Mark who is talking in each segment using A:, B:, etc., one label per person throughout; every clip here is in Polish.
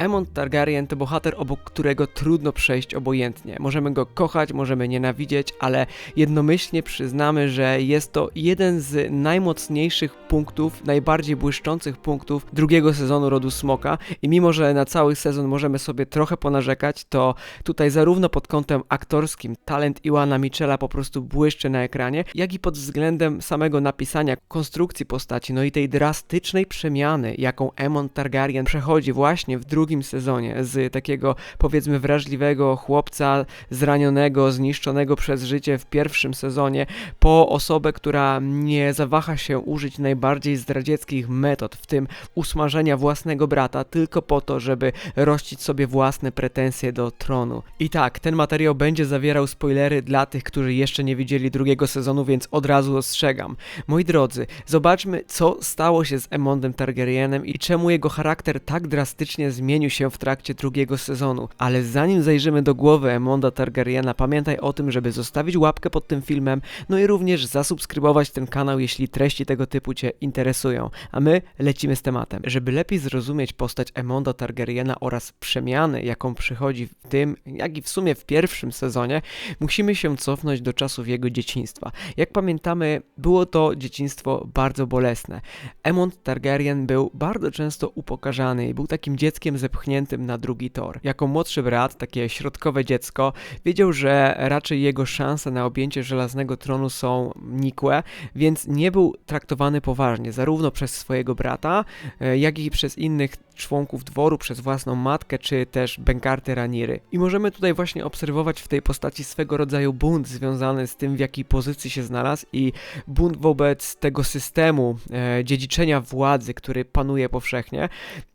A: Aemond Targaryen to bohater, obok którego trudno przejść obojętnie. Możemy go kochać, możemy nienawidzieć, ale jednomyślnie przyznamy, że jest to jeden z najmocniejszych punktów, najbardziej błyszczących punktów drugiego sezonu Rodu Smoka i mimo, że na cały sezon możemy sobie trochę ponarzekać, to tutaj zarówno pod kątem aktorskim talent Iwana Michela po prostu błyszczy na ekranie, jak i pod względem samego napisania, konstrukcji postaci, no i tej drastycznej przemiany, jaką Aemon Targaryen przechodzi właśnie w drugim sezonie z takiego powiedzmy wrażliwego chłopca zranionego, zniszczonego przez życie w pierwszym sezonie po osobę, która nie zawaha się użyć najbardziej zdradzieckich metod, w tym usmażenia własnego brata, tylko po to, żeby rościć sobie własne pretensje do tronu. I tak, ten materiał będzie zawierał spoilery dla tych, którzy jeszcze nie widzieli drugiego sezonu, więc od razu ostrzegam. Moi drodzy, zobaczmy, co stało się z Emondem Targaryenem i czemu jego charakter tak drastycznie zmienił się w trakcie drugiego sezonu. Ale zanim zajrzymy do głowy Emonda Targaryena, pamiętaj o tym, żeby zostawić łapkę pod tym filmem, no i również zasubskrybować ten kanał, jeśli treści tego typu Cię interesują. A my lecimy z tematem. Żeby lepiej zrozumieć postać Emonda Targaryena oraz przemiany, jaką przychodzi w tym, jak i w sumie w pierwszym sezonie, musimy się cofnąć do czasów jego dzieciństwa. Jak pamiętamy, było to dzieciństwo bardzo bolesne. Emond Targaryen był bardzo często upokarzany i był takim dzieckiem zepchniętym na drugi tor. Jako młodszy brat, takie środkowe dziecko, wiedział, że raczej jego szanse na objęcie żelaznego tronu są nikłe, więc nie był traktowany poważnie, zarówno przez swojego brata, e, jak i przez innych członków dworu, przez własną matkę, czy też Benkarty Raniry. I możemy tutaj właśnie obserwować w tej postaci swego rodzaju bunt związany z tym, w jakiej pozycji się znalazł i bunt wobec tego systemu e, dziedziczenia władzy, który panuje powszechnie.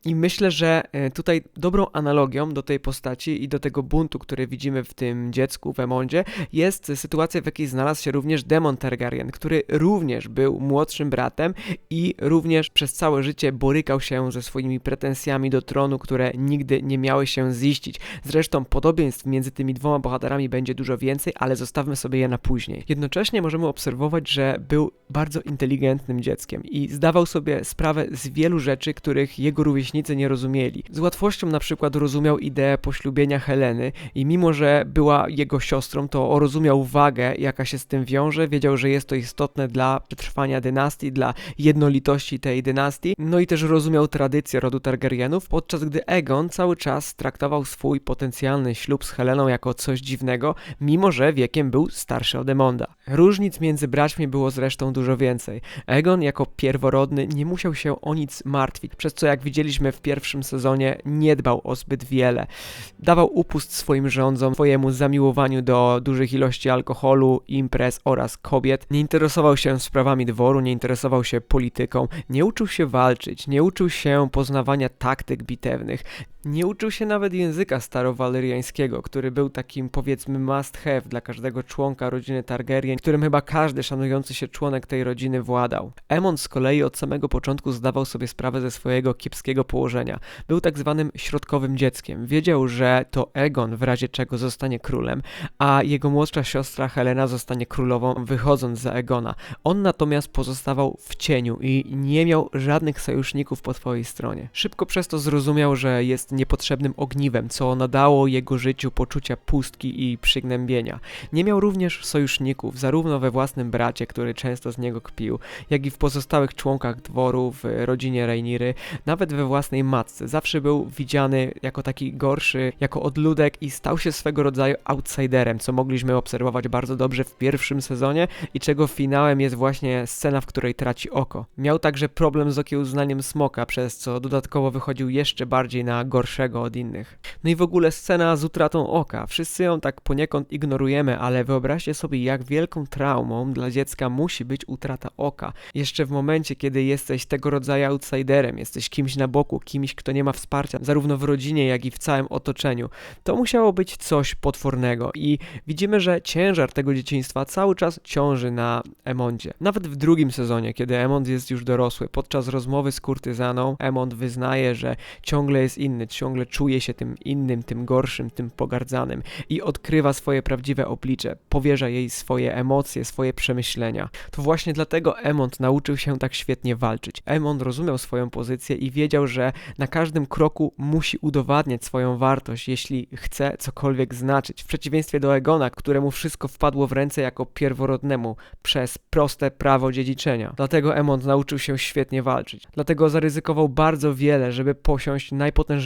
A: I myślę, że e, tutaj dobrą analogią do tej postaci i do tego buntu, który widzimy w tym dziecku, w Emondzie, jest sytuacja, w jakiej znalazł się również Demon Targaryen, który również był młodszym bratem i również przez całe życie borykał się ze swoimi pretensjami do tronu, które nigdy nie miały się ziścić. Zresztą podobieństw między tymi dwoma bohaterami będzie dużo więcej, ale zostawmy sobie je na później. Jednocześnie możemy obserwować, że był bardzo inteligentnym dzieckiem i zdawał sobie sprawę z wielu rzeczy, których jego rówieśnicy nie rozumieli. Z łatwością na przykład rozumiał ideę poślubienia Heleny i mimo, że była jego siostrą, to rozumiał wagę, jaka się z tym wiąże, wiedział, że jest to istotne dla przetrwania dynastii, dla jednolitości tej dynastii, no i też rozumiał tradycję rodu Targaryenów, podczas gdy Egon cały czas traktował swój potencjalny ślub z Heleną jako coś dziwnego, mimo że wiekiem był starszy od Emonda. Różnic między braćmi było zresztą dużo więcej. Egon jako pierworodny nie musiał się o nic martwić, przez co jak widzieliśmy w pierwszym sezonie nie dbał o zbyt wiele. Dawał upust swoim rządzom, swojemu zamiłowaniu do dużych ilości alkoholu, imprez oraz kobiet. Nie interesował się sprawami dworu, nie interesował się polityką, nie uczył się walczyć, nie uczył się poznawania taktyk bitewnych. Nie uczył się nawet języka starowaleriańskiego, który był takim powiedzmy must have dla każdego członka rodziny Targaryen, którym chyba każdy szanujący się członek tej rodziny władał. Emon z kolei od samego początku zdawał sobie sprawę ze swojego kiepskiego położenia. Był tak zwanym środkowym dzieckiem. Wiedział, że to Egon w razie czego zostanie królem, a jego młodsza siostra Helena zostanie królową wychodząc za Egona. On natomiast pozostawał w cieniu i nie miał żadnych sojuszników po twojej stronie. Szybko przez to zrozumiał, że jest niepotrzebnym ogniwem, co nadało jego życiu poczucia pustki i przygnębienia. Nie miał również sojuszników, zarówno we własnym bracie, który często z niego kpił, jak i w pozostałych członkach dworu, w rodzinie Reiniry, nawet we własnej matce. Zawsze był widziany jako taki gorszy, jako odludek i stał się swego rodzaju outsiderem, co mogliśmy obserwować bardzo dobrze w pierwszym sezonie i czego finałem jest właśnie scena, w której traci oko. Miał także problem z okiełznaniem smoka, przez co dodatkowo wychodził jeszcze bardziej na gorszego od innych. No i w ogóle scena z utratą oka. Wszyscy ją tak poniekąd ignorujemy, ale wyobraźcie sobie, jak wielką traumą dla dziecka musi być utrata oka. Jeszcze w momencie, kiedy jesteś tego rodzaju outsiderem, jesteś kimś na boku, kimś, kto nie ma wsparcia, zarówno w rodzinie, jak i w całym otoczeniu. To musiało być coś potwornego i widzimy, że ciężar tego dzieciństwa cały czas ciąży na Emondzie. Nawet w drugim sezonie, kiedy Emond jest już dorosły, podczas rozmowy z kurtyzaną, Emond wyznaje, że ciągle jest inny, ciągle czuje się tym innym, tym gorszym, tym pogardzanym i odkrywa swoje prawdziwe oblicze, powierza jej swoje emocje, swoje przemyślenia. To właśnie dlatego Emond nauczył się tak świetnie walczyć. Emond rozumiał swoją pozycję i wiedział, że na każdym kroku musi udowadniać swoją wartość, jeśli chce cokolwiek znaczyć. W przeciwieństwie do Egona, któremu wszystko wpadło w ręce jako pierworodnemu przez proste prawo dziedziczenia. Dlatego Emond nauczył się świetnie walczyć. Dlatego zaryzykował bardzo wiele, żeby posiąść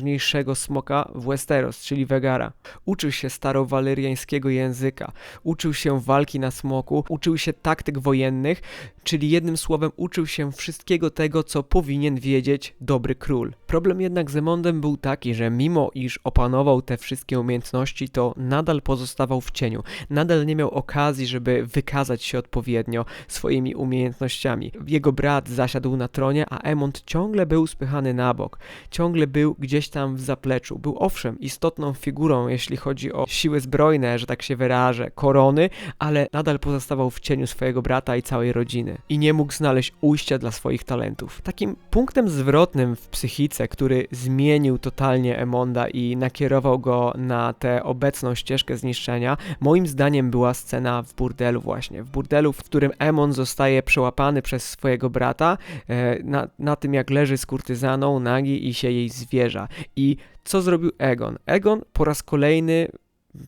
A: najpotężniejszego smoka w Westeros, czyli Vegara. Uczył się starowalyriańskiego języka, uczył się walki na smoku, uczył się taktyk wojennych, czyli jednym słowem uczył się wszystkiego tego, co powinien wiedzieć dobry król. Problem jednak z Emondem był taki, że mimo iż opanował te wszystkie umiejętności, to nadal pozostawał w cieniu. Nadal nie miał okazji, żeby wykazać się odpowiednio swoimi umiejętnościami. Jego brat zasiadł na tronie, a Emond ciągle był spychany na bok. Ciągle był gdzieś tam w zapleczu. Był owszem istotną figurą, jeśli chodzi o siły zbrojne, że tak się wyrażę, korony, ale nadal pozostawał w cieniu swojego brata i całej rodziny. I nie mógł znaleźć ujścia dla swoich talentów. Takim punktem zwrotnym w psychice, który zmienił totalnie Emonda i nakierował go na tę obecną ścieżkę zniszczenia, moim zdaniem była scena w burdelu właśnie. W burdelu, w którym Emon zostaje przełapany przez swojego brata e, na, na tym, jak leży z kurtyzaną, nagi i się jej zwierza. I co zrobił Egon? Egon po raz kolejny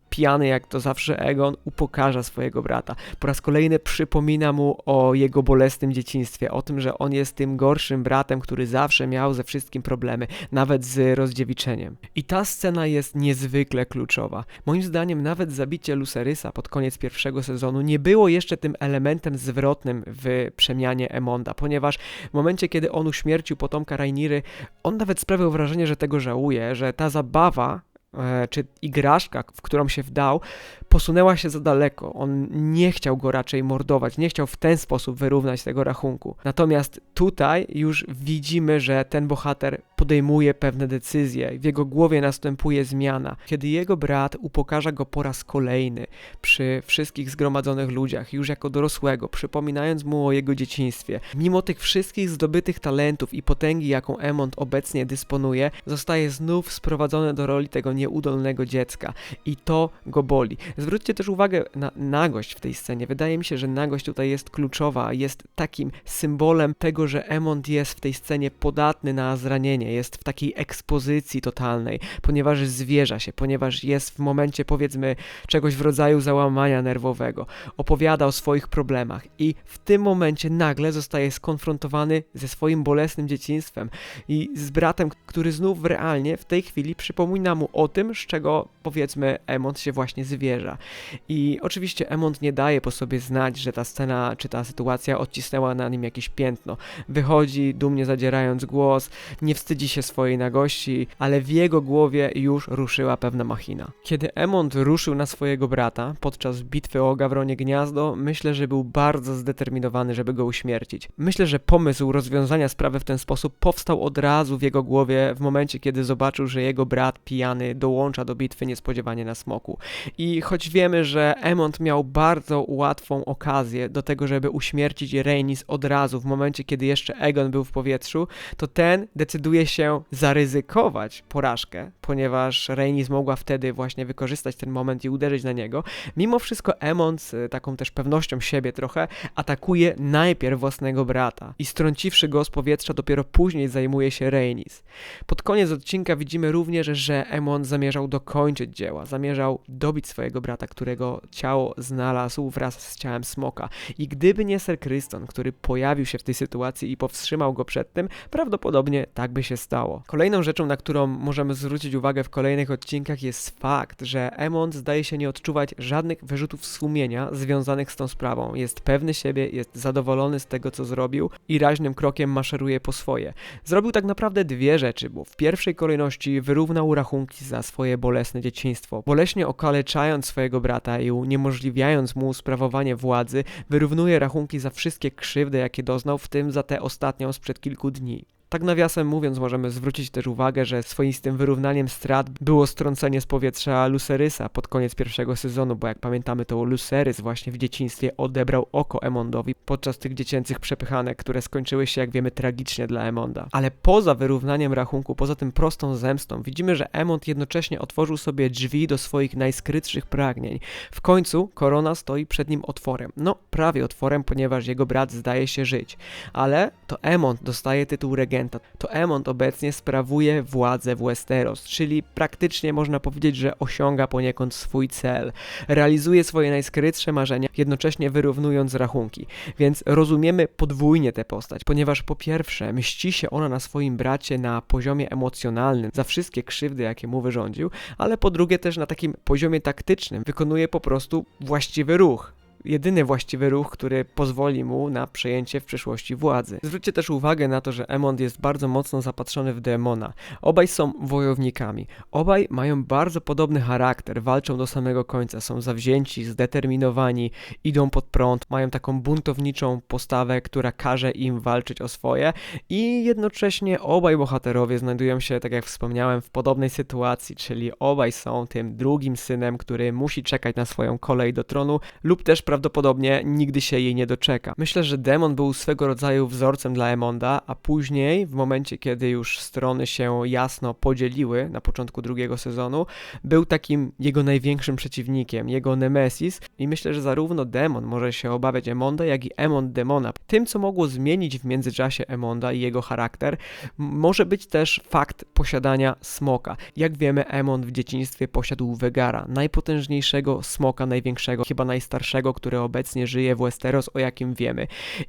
A: pijany jak to zawsze Egon upokarza swojego brata. Po raz kolejny przypomina mu o jego bolesnym dzieciństwie, o tym, że on jest tym gorszym bratem, który zawsze miał ze wszystkim problemy, nawet z rozdziewiczeniem. I ta scena jest niezwykle kluczowa. Moim zdaniem nawet zabicie Lucerysa pod koniec pierwszego sezonu nie było jeszcze tym elementem zwrotnym w przemianie Emonda, ponieważ w momencie, kiedy on uśmiercił potomka Rainiry, on nawet sprawiał wrażenie, że tego żałuje, że ta zabawa czy igraszka, w którą się wdał, posunęła się za daleko. On nie chciał go raczej mordować, nie chciał w ten sposób wyrównać tego rachunku. Natomiast tutaj już widzimy, że ten bohater podejmuje pewne decyzje, w jego głowie następuje zmiana. Kiedy jego brat upokarza go po raz kolejny przy wszystkich zgromadzonych ludziach, już jako dorosłego, przypominając mu o jego dzieciństwie, mimo tych wszystkich zdobytych talentów i potęgi, jaką Emond obecnie dysponuje, zostaje znów sprowadzony do roli tego nieudolnego dziecka i to go boli. Zwróćcie też uwagę na nagość w tej scenie. Wydaje mi się, że nagość tutaj jest kluczowa, jest takim symbolem tego, że Emond jest w tej scenie podatny na zranienie, jest w takiej ekspozycji totalnej, ponieważ zwierza się, ponieważ jest w momencie powiedzmy czegoś w rodzaju załamania nerwowego, opowiada o swoich problemach i w tym momencie nagle zostaje skonfrontowany ze swoim bolesnym dzieciństwem i z bratem, który znów realnie w tej chwili przypomina mu o tym, z czego powiedzmy Emond się właśnie zwierza. I oczywiście Emond nie daje po sobie znać, że ta scena czy ta sytuacja odcisnęła na nim jakieś piętno. Wychodzi dumnie zadzierając głos, nie wstydzi się swojej nagości, ale w jego głowie już ruszyła pewna machina. Kiedy Emond ruszył na swojego brata podczas bitwy o Gawronie Gniazdo, myślę, że był bardzo zdeterminowany, żeby go uśmiercić. Myślę, że pomysł rozwiązania sprawy w ten sposób powstał od razu w jego głowie w momencie, kiedy zobaczył, że jego brat pijany dołącza do bitwy niespodziewanie na smoku. I choć wiemy, że Emond miał bardzo łatwą okazję do tego, żeby uśmiercić Rhaenys od razu w momencie, kiedy jeszcze Egon był w powietrzu, to ten decyduje się zaryzykować porażkę, ponieważ Rhaenys mogła wtedy właśnie wykorzystać ten moment i uderzyć na niego. Mimo wszystko Emond z taką też pewnością siebie trochę atakuje najpierw własnego brata i strąciwszy go z powietrza dopiero później zajmuje się Rhaenys. Pod koniec odcinka widzimy również, że Emond zamierzał dokończyć dzieła, zamierzał dobić swojego brata, którego ciało znalazł wraz z ciałem smoka. I gdyby nie Ser Kryston, który pojawił się w tej sytuacji i powstrzymał go przed tym, prawdopodobnie tak by się stało. Kolejną rzeczą, na którą możemy zwrócić uwagę w kolejnych odcinkach jest fakt, że Emond zdaje się nie odczuwać żadnych wyrzutów sumienia związanych z tą sprawą. Jest pewny siebie, jest zadowolony z tego, co zrobił i raźnym krokiem maszeruje po swoje. Zrobił tak naprawdę dwie rzeczy, bo w pierwszej kolejności wyrównał rachunki za swoje bolesne dzieciństwo. Boleśnie okaleczając swojego brata i uniemożliwiając mu sprawowanie władzy, wyrównuje rachunki za wszystkie krzywdy, jakie doznał, w tym za tę ostatnią sprzed kilku dni. Tak nawiasem mówiąc, możemy zwrócić też uwagę, że swoistym wyrównaniem strat było strącenie z powietrza Lucerysa pod koniec pierwszego sezonu, bo jak pamiętamy, to Lucerys właśnie w dzieciństwie odebrał oko Emondowi podczas tych dziecięcych przepychanek, które skończyły się, jak wiemy, tragicznie dla Emonda. Ale poza wyrównaniem rachunku, poza tym prostą zemstą, widzimy, że Emond jednocześnie otworzył sobie drzwi do swoich najskrytszych pragnień. W końcu korona stoi przed nim otworem. No, prawie otworem, ponieważ jego brat zdaje się żyć. Ale to Emond dostaje tytuł regenta. To Emond obecnie sprawuje władzę w Westeros, czyli praktycznie można powiedzieć, że osiąga poniekąd swój cel. Realizuje swoje najskrytsze marzenia, jednocześnie wyrównując rachunki. Więc rozumiemy podwójnie tę postać, ponieważ po pierwsze mści się ona na swoim bracie na poziomie emocjonalnym za wszystkie krzywdy, jakie mu wyrządził, ale po drugie też na takim poziomie taktycznym wykonuje po prostu właściwy ruch jedyny właściwy ruch, który pozwoli mu na przejęcie w przyszłości władzy. Zwróćcie też uwagę na to, że Emond jest bardzo mocno zapatrzony w demona. Obaj są wojownikami. Obaj mają bardzo podobny charakter, walczą do samego końca, są zawzięci, zdeterminowani, idą pod prąd, mają taką buntowniczą postawę, która każe im walczyć o swoje i jednocześnie obaj bohaterowie znajdują się, tak jak wspomniałem, w podobnej sytuacji, czyli obaj są tym drugim synem, który musi czekać na swoją kolej do tronu lub też prawdopodobnie nigdy się jej nie doczeka. Myślę, że Demon był swego rodzaju wzorcem dla Emonda, a później, w momencie kiedy już strony się jasno podzieliły na początku drugiego sezonu, był takim jego największym przeciwnikiem, jego nemesis i myślę, że zarówno Demon może się obawiać Emonda, jak i Emond Demona. Tym, co mogło zmienić w międzyczasie Emonda i jego charakter, może być też fakt posiadania smoka. Jak wiemy, Emond w dzieciństwie posiadł Vegara, najpotężniejszego smoka, największego, chyba najstarszego, który obecnie żyje w Westeros, o jakim wiemy.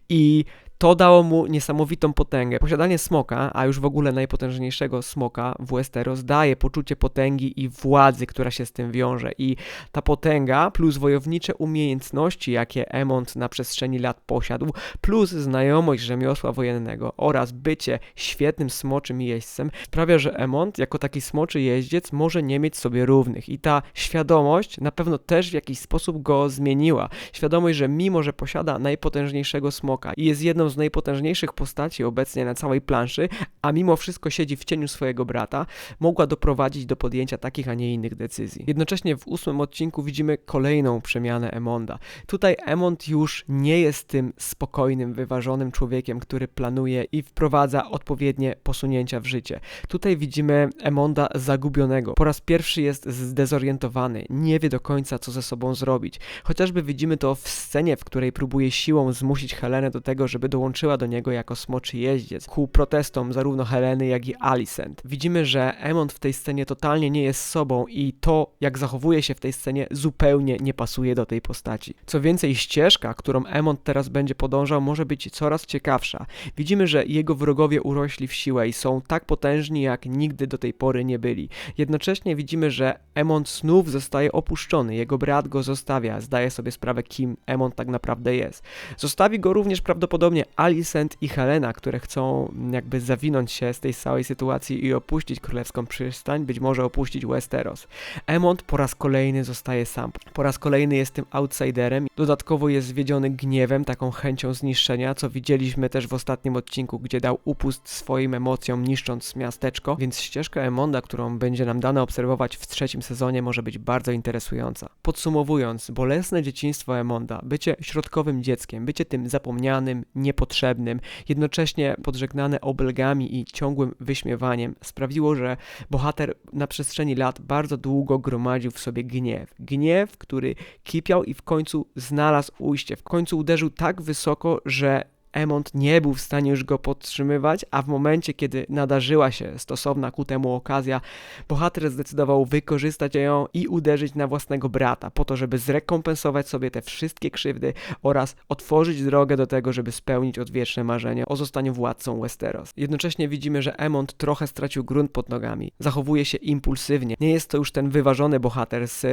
A: I to dało mu niesamowitą potęgę. Posiadanie smoka, a już w ogóle najpotężniejszego smoka w Westeros, daje poczucie potęgi i władzy, która się z tym wiąże. I ta potęga, plus wojownicze umiejętności, jakie Emont na przestrzeni lat posiadł, plus znajomość rzemiosła wojennego oraz bycie świetnym smoczym jeźdźcem, sprawia, że Emont jako taki smoczy jeździec może nie mieć sobie równych. I ta świadomość na pewno też w jakiś sposób go zmieniła. Świadomość, że mimo, że posiada najpotężniejszego smoka i jest jedną z najpotężniejszych postaci obecnie na całej planszy, a mimo wszystko siedzi w cieniu swojego brata, mogła doprowadzić do podjęcia takich, a nie innych decyzji. Jednocześnie w ósmym odcinku widzimy kolejną przemianę Emonda. Tutaj Emond już nie jest tym spokojnym, wyważonym człowiekiem, który planuje i wprowadza odpowiednie posunięcia w życie. Tutaj widzimy Emonda zagubionego. Po raz pierwszy jest zdezorientowany, nie wie do końca, co ze sobą zrobić. Chociażby widzimy to w scenie, w której próbuje siłą zmusić Helenę do tego, żeby dołączyła do niego jako smoczy jeździec ku protestom zarówno Heleny, jak i Alicent. Widzimy, że Emond w tej scenie totalnie nie jest sobą i to, jak zachowuje się w tej scenie, zupełnie nie pasuje do tej postaci. Co więcej, ścieżka, którą Emond teraz będzie podążał, może być coraz ciekawsza. Widzimy, że jego wrogowie urośli w siłę i są tak potężni, jak nigdy do tej pory nie byli. Jednocześnie widzimy, że Emond znów zostaje opuszczony, jego brat go zostawia, zdaje sobie sprawę, kim Emond tak naprawdę jest. Zostawi go również prawdopodobnie Alicent i Helena, które chcą jakby zawinąć się z tej całej sytuacji i opuścić królewską przystań, być może opuścić Westeros. Emond po raz kolejny zostaje sam. Po raz kolejny jest tym outsiderem. Dodatkowo jest zwiedziony gniewem, taką chęcią zniszczenia, co widzieliśmy też w ostatnim odcinku, gdzie dał upust swoim emocjom, niszcząc miasteczko, więc ścieżka Emonda, którą będzie nam dane obserwować w trzecim sezonie, może być bardzo interesująca. Podsumowując, bolesne dzieciństwo Emonda, bycie środkowym dzieckiem, bycie tym zapomnianym, niepotrzebnym, jednocześnie podżegnane obelgami i ciągłym wyśmiewaniem, sprawiło, że bohater na przestrzeni lat bardzo długo gromadził w sobie gniew. Gniew, który kipiał i w końcu znalazł ujście. W końcu uderzył tak wysoko, że Emont nie był w stanie już go podtrzymywać, a w momencie, kiedy nadarzyła się stosowna ku temu okazja, bohater zdecydował wykorzystać ją i uderzyć na własnego brata, po to, żeby zrekompensować sobie te wszystkie krzywdy oraz otworzyć drogę do tego, żeby spełnić odwieczne marzenie o zostaniu władcą Westeros. Jednocześnie widzimy, że Emont trochę stracił grunt pod nogami, zachowuje się impulsywnie. Nie jest to już ten wyważony bohater z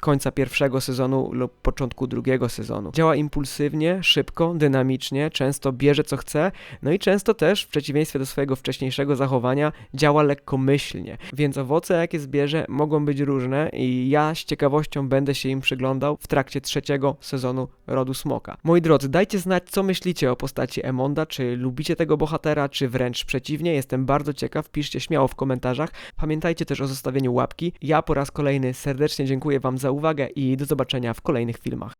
A: końca pierwszego sezonu lub początku drugiego sezonu. Działa impulsywnie, szybko, dynamicznie, często bierze co chce, no i często też, w przeciwieństwie do swojego wcześniejszego zachowania, działa lekkomyślnie. Więc owoce, jakie zbierze, mogą być różne i ja z ciekawością będę się im przyglądał w trakcie trzeciego sezonu Rodu Smoka. Moi drodzy, dajcie znać, co myślicie o postaci Emonda, czy lubicie tego bohatera, czy wręcz przeciwnie. Jestem bardzo ciekaw, piszcie śmiało w komentarzach. Pamiętajcie też o zostawieniu łapki. Ja po raz kolejny serdecznie dziękuję Wam za uwagę i do zobaczenia w kolejnych filmach.